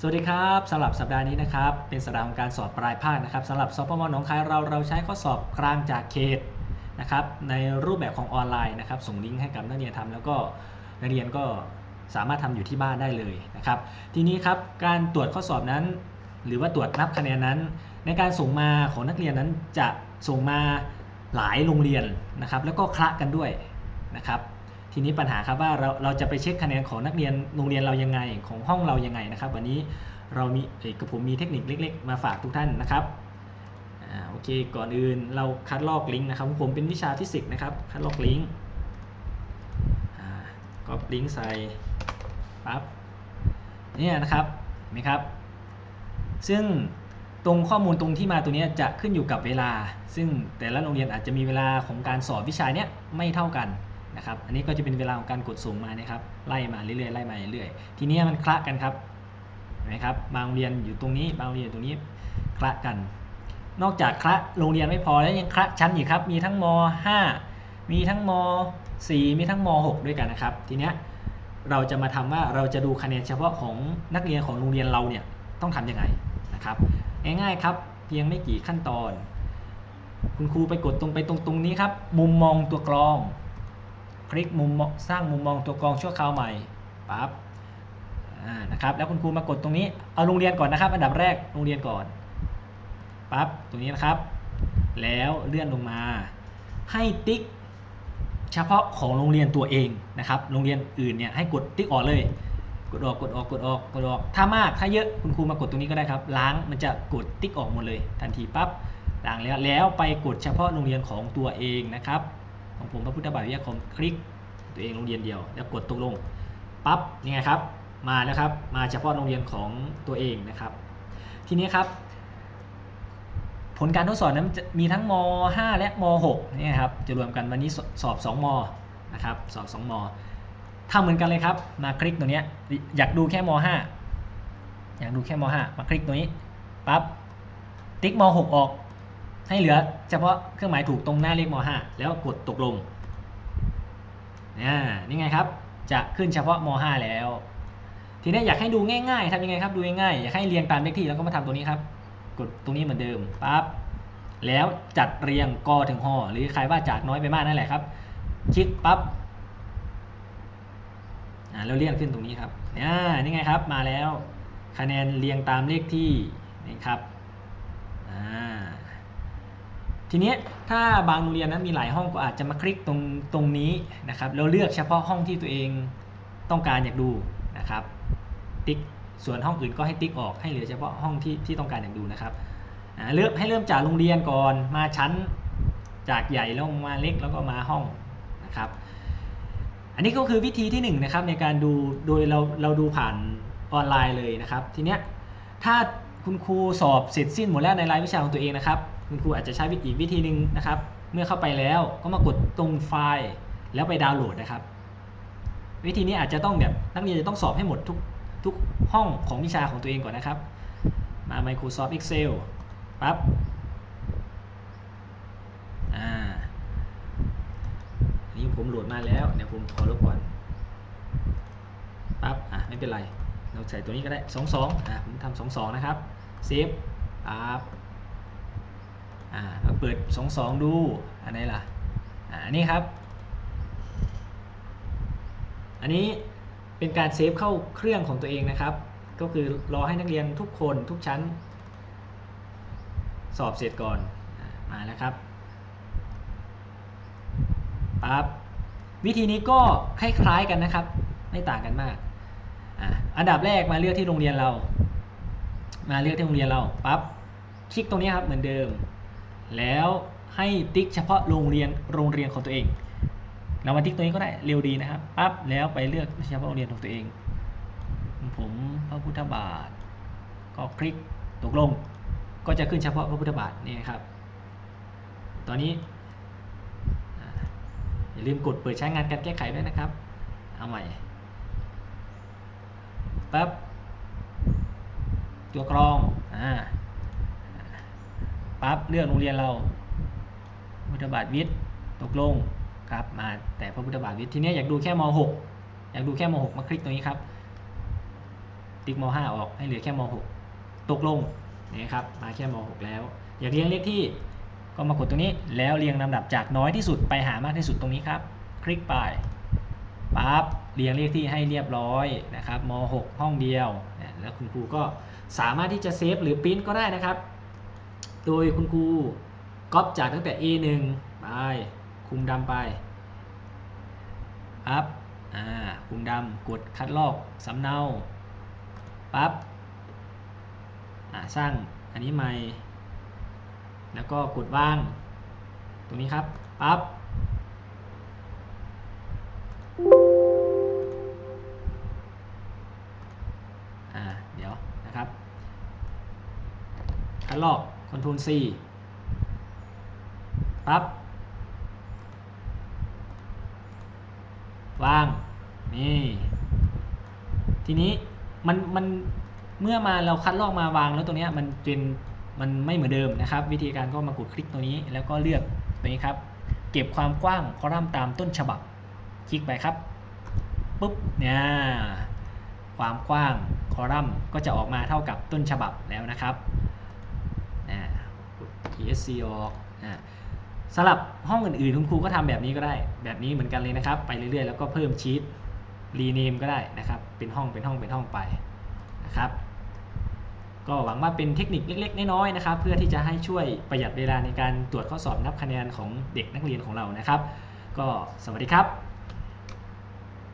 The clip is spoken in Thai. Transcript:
สวัสดีครับสำหรับสัปดาห์นี้นะครับเป็นสัปดาห์ของการสอบปลายภาคนะครับสำหรับสปมหนองคายเราเราใช้ข้อสอบกลางจากเขตนะครับในรูปแบบของออนไลน์นะครับส่งลิงก์ให้กับนักเรียนทำแล้วก็นักเรียนก็สามารถทำอยู่ที่บ้านได้เลยนะครับทีนี้ครับการตรวจข้อสอบนั้น หรือว่าตรวจนับคะแนนนั้น ในการส่งมาของนักเรียนนั้นจะส่งมาหลายโรงเรียนนะครับแล้วก็คละกันด้วยนะครับ ทีนี้ปัญหาครับว่าเราเราจะไปเช็คคะแนนของนักเรียนโรงเรียนเรายังไงของห้องเรายังไงนะครับ วันนี้เรามีเอกบผมมีเทคนิคเล็ก ๆ มาฝากทุกท่านนะครับอ่าโอเคก่อนอื่นเราคัดลอกลิงก์นะครับผมเป็นวิชาฟิสิกส์นะครับคัดลอกลิงก์อ่าก็ลิงก์ใส่ปั๊บเนี่ยนะครับเห็นไหมครับ ซึ่งตรงข้อมูลตรงที่มาตัวนี้จะขึ้นอยู่กับเวลา ซึ่งแต่ละโรงเรียนอาจจะมีเวลาของการสอบวิชาเนี้ยไม่เท่ากัน นะครับอันนี้ก็จะเป็นเวลาของการกดส่งมานะครับไล่มาเรื่อยๆไล่มาเรื่อยๆทีนี้มันคละกันครับเห็นไหมครับบางโรงเรียนอยู่ตรงนี้บางโรงเรียนอยู่ตรงนี้คละกัน นอกจากคละโรงเรียนไม่พอแล้วยังคละชั้นอีกครับมีทั้งม 5 มีทั้งม 4 มีทั้งม 6 ด้วยกันนะครับ ทีเนี้ยเราจะมาทำว่าเราจะดูคะแนนเฉพาะของนักเรียนของโรงเรียนเราเนี่ยต้องทำยังไงนะครับง่ายๆครับเพียงไม่กี่ขั้นตอน คุณครูไปกดตรงไปตรงตรงนี้ครับ มุมมองตัวกรอง คลิกมุมสร้างมุมมองตัวกรองชั่วคราวใหม่ปั๊บนะครับแล้วคุณครูมากดตรงนี้เอาโรงเรียนก่อนนะครับ อันดับแรกโรงเรียนก่อนปั๊บตรงนี้นะครับ แล้วเลื่อนลงมา ให้ติ๊กเฉพาะของโรงเรียนตัวเองนะครับ โรงเรียนอื่นเนี่ยให้กดติ๊กออกเลย กดออกกดออกกดออกกดออกถ้ามากถ้าเยอะคุณครูมากดตรงนี้ก็ได้ครับ ล้างมันจะกดติ๊กออกหมดเลย ทันทีปั๊บล้างแล้วแล้วไปกดเฉพาะโรงเรียนของตัวเองนะครับ ของผมพระพุทธบาทวิทยาคมคลิก ตัวเองโรงเรียนเดียว แล้วกดตกลงปั๊บนี่ไงครับมาแล้วครับมาเฉพาะโรงเรียนของตัวเองนะครับ ทีนี้ครับ ผลการทดสอบนั้นมีทั้งม 5 และม 6นี่ครับจะรวมกันวันนี้สสอบ 2 มนะครับสอบ 2 มทำเหมือนกันเลยครับ มาคลิกตัวนี้อยากดูแค่ม 5 อยากดูแค่ม 5 มาคลิกตัวนี้ปั๊บติ๊กม 6 ออก ให้เหลือเฉพาะเครื่องหมายถูกตรงหน้าเลขม 5 แล้วกดตกลงนี่นี่ไงครับ จะขึ้นเฉพาะม 5 แล้ว ทีนี้อยากให้ดูง่ายๆทำยังไงครับดูง่ายๆอยากให้เรียงตามเลขที่แล้วก็มาทำตรงนี้ครับ กดตรงนี้เหมือนเดิมปั๊บแล้วจัดเรียงกอถึงหอหรือใครว่าจากน้อยไปมากนั่นแหละครับคลิกปั๊บอ่าแล้วเลี่ยนขึ้นตรงนี้ครับอ่านี่ไงครับมาแล้ว คะแนนเรียงตามเลขที่นี่ครับอ่า ทีนี้ถ้าบางโรงเรียนนั้นมีหลายห้องก็อาจจะมาคลิกตรงตรงนี้นะครับแล้วเลือกเฉพาะห้องที่ตัวเองต้องการอยากดูนะครับ ติ๊กส่วนห้องอื่นก็ให้ติ๊กออกให้เหลือเฉพาะห้องที่ที่ต้องการอยากดูนะครับอ่าเลือกให้เริ่มจากโรงเรียนก่อนมาชั้นจากใหญ่ลงมาเล็กแล้วก็มาห้องนะครับ อันนี้ก็คือวิธีที่1นงนะครับในการดูโดยเราเราดูผ่านออนไลน์เลยนะครับ ทีเนี้ยถ้าคุณครูสอบเสร็จสิ้นหมดแล้วในรายวิชาของตัวเองนะครับ คุณครูอาจจะใช้วิธีวิธีหนึ่งนะครับ เมื่อเข้าไปแล้วก็มากดตรงไฟล์แล้วไปดาวน์โหลดนะครับ วิธีนี้อาจจะต้องแบบนักเรียนจะต้องสอบให้หมดทุกทุกห้องของวิชาของตัวเองก่อนนะครับ มา Microsoft Excel ปั๊บอ่านี่ผมโหลดมาแล้วเดี๋ยวผมขอลบก่อนปั๊บอะไม่เป็นไรเราใส่ตัวนี้ก็ได้ 22อะผมทำ22 นะครับเซฟปั๊บ อ่าเราเปิด22ดูอันไหนล่ะอ่านี่ครับ อันนี้เป็นการเซฟเข้าเครื่องของตัวเองนะครับ ก็คือรอให้นักเรียนทุกคนทุกชั้น สอบเสร็จก่อนอมาแล้วครับปั๊บวิธีนี้ก็คล้ายๆกันนะครับ ไม่ต่างกันมากอ,อันดับแรกมาเลือกที่โรงเรียนเรา มาเลือกที่โรงเรียนเราปั๊บคลิกตรงนี้ครับเหมือนเดิม แล้วให้ติ๊กเฉพาะโรงเรียนโรงเรียนของตัวเองเรามาติ๊กตรงนี้ก็ได้เร็วดีนะครับปั๊บแล้วไปเลือกเฉพาะโรงเรียนของตัวเอง ผมพระพุทธบาท ก็คลิกตกลง ก็จะขึ้นเฉพาะพระพุทธบาทนี่ครับ ตอนนี้อ่าอย่าลืมกดเปิดใช้งานการแก้ไขด้วยนะครับ เอาใหม่ปั๊บตัวกรองอ่า ปั๊บเลือกโรงเรียนเราพุทธบาทวิทย์ตกลงครับมาแต่พระพุทธบาทวิทย์ทีนี้อยากดูแค่ม .6 อยากดูแค่ม .6 มาคลิกตรงนี้ครับ ติ๊กม .5 ออกให้เหลือแค่ม .6 ตกลงนะครับมาแค่ม .6 แล้ว อยากเรียงเลขที่ก็มากดตรงนี้แล้วเรียงลำดับจากน้อยที่สุดไปหามากที่สุดตรงนี้ครับ คลิกไปปั๊บเรียงเลขที่ให้เรียบร้อยนะครับม .6 ห้องเดียว แล้วคุณครูก็สามารถที่จะเซฟหรือปริ้นก็ได้นะครับ โดยคุณครูก๊อปจากตั้งแต่ A1 ไปคุมดำไปปั๊บอ่าคุมดำกดคัดลอกสำเนาปั๊บอ่าสร้างอันนี้ใหม่ แล้วก็กดวาง ตรงนี้ครับปั๊บอ่าเดี๋ยวนะครับคัดลอก Ctrl C ปั๊บวาง นี่ ทีนี้มันมันเมื่อมาเราคัดลอกมาวางแล้วตรงเนี้ยมันเป็นมันไม่เหมือนเดิมนะครับ วิธีการก็มากดคลิกตรงนี้แล้วก็เลือกตรงนี้ครับ เก็บความกว้างคอลัมน์ตามต้นฉบับ คลิกไปครับปุ๊บเนี่ยความกว้างคอลัมน์ก็จะออกมาเท่ากับต้นฉบับแล้วนะครับ ESC ออกอ่าสำหรับห้องอื่นๆคุณครูก็ทำแบบนี้ก็ได้ แบบนี้เหมือนกันเลยนะครับ ไปเรื่อยๆ แล้วก็เพิ่มชีตรีเนมก็ได้นะครับ เป็นห้องเป็นห้องเป็นห้องไปนะครับ ก็หวังว่าเป็นเทคนิคเล็กๆ น้อยๆนะครับ เพื่อที่จะให้ช่วยประหยัดเวลาในการตรวจข้อสอบนับคะแนนของเด็กนักเรียนของเรานะครับ ก็สวัสดีครับ